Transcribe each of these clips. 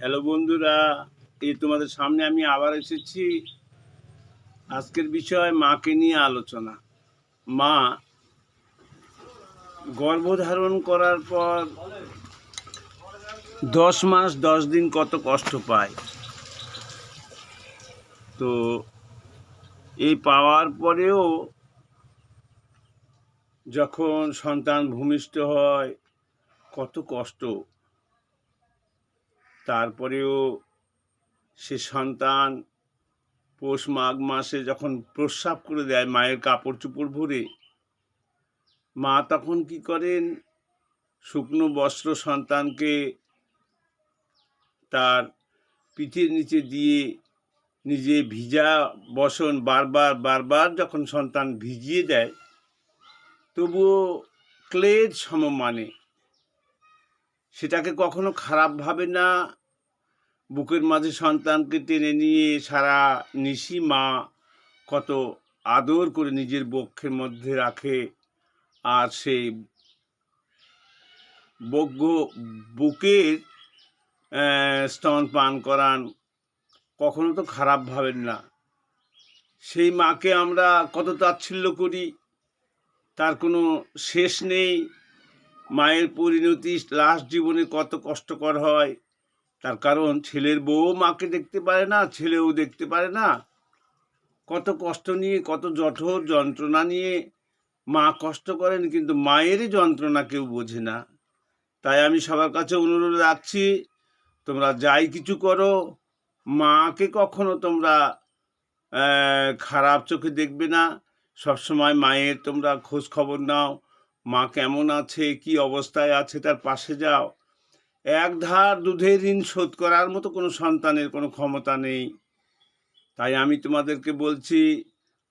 Hello বন্ধুরা, এই তোমাদের সামনে আমি আবার এসেছি। আজকের বিষয় মাকে নিয়ে আলোচনা। মা গর্ভধারণ করার পর দশ মাস, দশ দিন কত কষ্ট পায়? তো এই পাওয়ার পরেও যখন সন্তান ভূমিষ্ঠ হয়, কত কষ্ট তারপরেও সে সন্তান পৌষ মাঘ মাসে যখন প্রস্রাব করে দেয় মায়ের কাপড় চোপড় ভরে, মা তখন কি করেন? শুকনো বস্ত্র সন্তানকে তার পিঠের নিচে দিয়ে নিজে ভিজা বসন বারবার বারবার যখন সন্তান ভিজিয়ে দেয়, তবুও ক্লেদ সমমানে। সেটাকে কখনো খারাপ ভাবে না। বুকের মাঝে সন্তানকে টেনে নিয়ে সারা নিশি মা কত আদর করে নিজের বক্ষের মধ্যে রাখে। আর সেই বজ্ঞ বুকের স্তন পান করান কখনো তো খারাপ ভাবেন না। সেই মাকে আমরা কত তাচ্ছিল্য করি, তার কোনো শেষ নেই। মায়ের পরিণতি লাস্ট জীবনে কত কষ্টকর হয়। তার কারণ ছেলের বউ মাকে দেখতে পারে না, ছেলেও দেখতে পারে না। কত কষ্ট নিয়ে, কত জঠর যন্ত্রণা নিয়ে মা কষ্ট করেন কিন্তু মায়েরই যন্ত্রণা কেউ বোঝে না। তাই আমি সবার কাছে অনুরোধ রাখছি, তোমরা যাই কিছু করো, মাকে কখনো তোমরা খারাপ চোখে দেখবে না। সবসময় মায়ের তোমরা খোঁজ খবর নাও। কেমন আছে, কি অবস্থায় আছে, তার পাশে যাও। এক ধার দুধের ঋণ শোধ করার মতো কোনো সন্তানের কোনো ক্ষমতা নেই। তাই আমি তোমাদেরকে বলছি,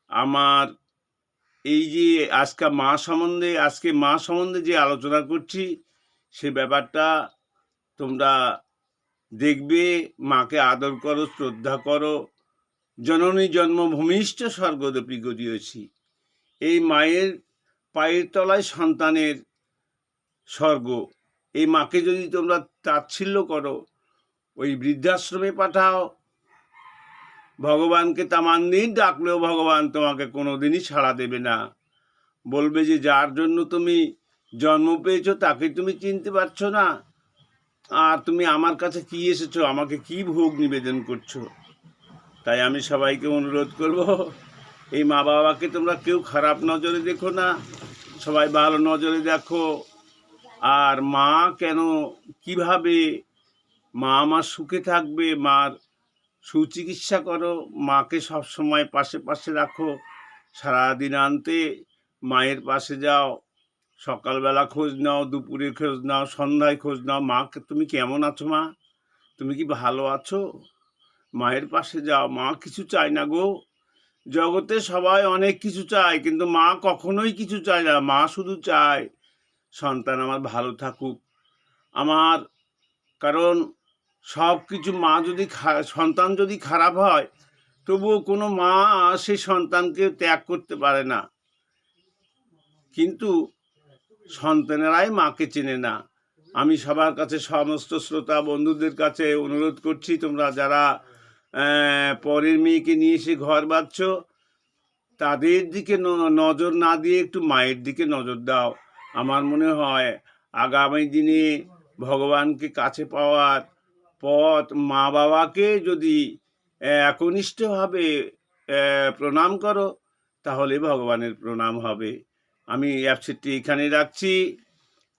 আমার এই যে আজকে মা সম্বন্ধে, আজকে মা সম্বন্ধে যে আলোচনা করছি, সে ব্যাপারটা তোমরা দেখবে, মাকে আদর করো, শ্রদ্ধা করো। জননী জন্মভূমিষ্ঠ স্বর্গদপি গড়িয়েছি এই মায়ের পায়ের তলায় সন্তানের স্বর্গ। এই মাকে যদি তোমরা তাচ্ছিল্য করো, ওই বৃদ্ধাশ্রমে পাঠাও। ভগবানকে তামান দিন ডাকলেও ভগবান তোমাকে কোনোদিনই ছাড়া দেবে না। বলবে যে, যার জন্য তুমি জন্ম পেয়েছ, তাকে তুমি চিনতে পারছ না। আর তুমি আমার কাছে কি এসেছ? আমাকে কি ভোগ নিবেদন করছ? তাই আমি সবাইকে অনুরোধ করব, এই মা বাবাকে তোমরা কেউ খারাপ নজরে দেখো না। সবাই ভালো নজরে দেখো। আর মা কেন, কীভাবে মা আমার সুখে থাকবে, মার সুচিকিৎসা করো, মাকে সব সময় পাশে পাশে রাখো, সারাদিন আনতে, মায়ের পাশে যাও, সকালবেলা খোঁজ নাও, দুপুরে খোঁজ নাও, সন্ধ্যায় খোঁজ নাও, মাকে তুমি কেমন আছো মা? তুমি কি ভালো আছো? মায়ের পাশে যাও, মা কিছু চায় না গো। জগতে সবাই অনেক কিছু চায়, কিন্তু মা কখনোই কিছু চায় না। মা শুধু চায়, সন্তান আমার ভালো থাকুক। আমার কারণ সব কিছু মা যদি সন্তান যদি খারাপ হয়, তবুও কোনো মা সেই সন্তানকে ত্যাগ করতে পারে না। কিন্তু সন্তানেরাই মাকে চেনে না। আমি সবার কাছে সমস্ত শ্রোতা বন্ধুদের কাছে অনুরোধ করছি, তোমরা যারা পরের মেয়েকে নিয়ে এসে ঘর বাঁধছ, তাদের দিকে নজর না দিয়ে একটু মায়ের দিকে নজর দাও। আমার মনে হয় আগামী দিনে ভগবানকে কাছে পাওয়ার পথ মা বাবাকে যদি একনিষ্ঠভাবে প্রণাম করো, তাহলে ভগবানের প্রণাম হবে। আমি অ্যাপসেটটি এখানে রাখছি।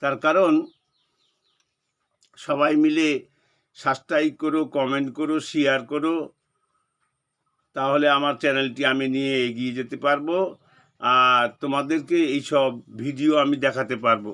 তার কারণ সবাই মিলে সাবস্ক্রাইব করো কমেন্ট করো শেয়ার করো, তাহলে আমার চ্যানেলটি আমি নিয়ে এগিয়ে যেতে পারব। আর তোমাদেরকে এইসব ভিডিও আমি দেখাতে পারব।